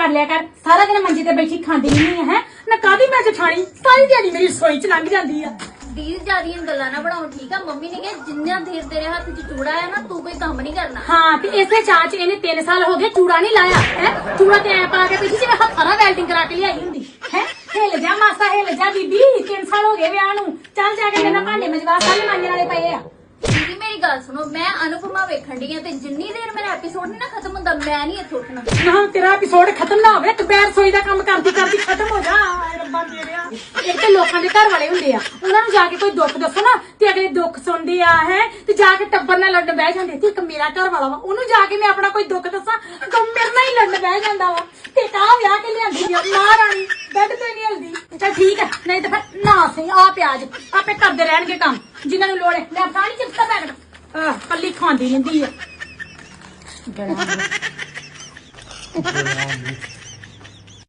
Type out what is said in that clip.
ਕਰ ਲਿਆ ਕਰ। ਸਾਰਾ ਦਿਨ ਮੰਜੀ ਤੇ ਬੈਠੀ ਖਾਂਦੀ ਨਹੀਂ ਹੈ? ਨਾ ਕਾਦੀ ਮੈਂ ਜਠਾਣੀ? ਸਾਰੀ ਦਿਹਾੜੀ ਮੇਰੀ ਰਸੋਈ ਚ ਲੰਘ ਜਾਂਦੀ ਆ। ਦੀਦੀ ਜਿਆਦੀਆਂ ਗੱਲਾਂ ਨਾ ਬਣਾਓ ਠੀਕ ਆ? ਮੰਮੀ ਨੇ ਕਿਹਾ ਜਿੰਨਾ ਦੇਰ ਤੇਰੇ ਹੱਥ 'ਚ ਚੂੜਾ ਆ ਨਾ ਤੂੰ ਕੋਈ ਕੰਮ ਨਹੀਂ ਕਰਨਾ। ਹਾਂ ਤੇ ਇਸੇ ਚਾਹ ਚ ਇਹਨੇ 3 ਸਾਲ ਹੋ ਗਏ ਚੂੜਾ ਨਹੀਂ ਲਾਇਆ ਹੈ? ਚੂੜਾ ਤੇ ਐ ਪਾ ਕੇ ਬੈਠੀ ਜਿਵੇਂ ਹੱਥਾਂ ਨਾਲ ਵੈਲਡਿੰਗ ਕਰਾ ਕੇ ਲਿਆਈ ਹੁੰਦੀ ਹੈ? ਹਿੱਲ ਜਾ ਮਾਸਾ ਹਿੱਲ ਜਾ ਬੀਬੀ 3 ਸਾਲ ਹੋ ਗਏ ਵਿਆਹ ਨੂੰ। ਚੱਲ ਜਾ ਕੇ ਮੇਰੇ ਭਾਂਡੇ ਮਜਵਾ ਸਾਰੇ ਮਾਂਜਣ ਵਾਲੇ ਪਏ ਆ ਦੀਦੀ ਮੇਰੀ ਗੱਲ ਸੁਣੋ ਮੈਂ ਅਨੁਪਮਾ ਵੇਖਣ ਡਈ ਆ ਤੇ ਜਿੰਨੀ ਦੇਰ ਮੇਰਾ ਐਪੀਸੋਡ ਨਹੀਂ ਨਾ ਖਤਮ ਹੁੰਦਾ ਮੈਂ ਨਹੀਂ ਇੱਥੇ ਉੱਠਣਾ। ਨਾ ਤੇਰਾ ਐਪੀਸੋਡ ਖਤਮ ਨਾ ਹੋਵੇ ਤੂੰ ਬੈਰ ਰਸੋਈ ਦਾ ਕੰਮ ਕਰਦੀ ਕਰਦੀ ਖਤਮ ਹੋ ਜਾ। ਆਏ ਰੱਬਾ ਮੇਰਿਆ ਇੱਕ ਤੇ ਲੋਕਾਂ ਦੇ ਘਰ ਵਾਲੇ ਹੁੰਦੇ ਆ। ਉਹਨਾਂ ਨੂੰ ਜਾ ਕੇ ਕੋਈ ਦੁੱਖ ਦੱਸੋ ਨਾ ਤੇ ਅਗਲੇ ਦੁੱਖ ਸੁਣਦੇ ਆ ਹੈ ਤੇ ਜਾ ਕੇ ਟੱਬਰ ਨਾਲ ਲੜਨ ਬਹਿ ਜਾਂਦੇ ਤੇ ਇੱਕ ਮੇਰਾ ਘਰ ਵਾਲਾ ਵਾ ਉਹਨੂੰ ਜਾ ਕੇ ਮੈਂ ਆਪਣਾ ਕੋਈ ਦੁੱਖ ਦੱਸਾਂ ਤਾਂ ਮੇਰੇ ਨਾਲ ਹੀ ਲੜਨ ਬਹਿ ਜਾਂਦਾ ਵਾ। ਤੇ ਤਾਂ ਵਿਆਹ ਕੇ ਲਿਆਂਦੀ ਆ ਨਾ ਰਾਣੀ ਬੈੱਡ ਤੇ ਨਹੀਂ ਹਲਦੀ। ਚੱਲ ਠੀਕ ਹੈ ਨਹੀਂ ਤਾਂ ਫਿਰ ਨਾ ਸਹੀ ਆ ਪਿਆਜ ਆਪੇ ਕਰਦੇ ਰਹਿਣਗੇ ਕੰਮ ਜਿਨ੍ਹਾਂ ਨੂੰ ਲੋੜ ਹੈ। ਲੈ ਪਾਣੀ ਚਿਪਸ ਦਾ ਪੈਕਟ ਆਹ ਕੱਲੀ ਖਾਂਦੀ ਰਹਿੰਦੀ ਆ। ਬੜਾ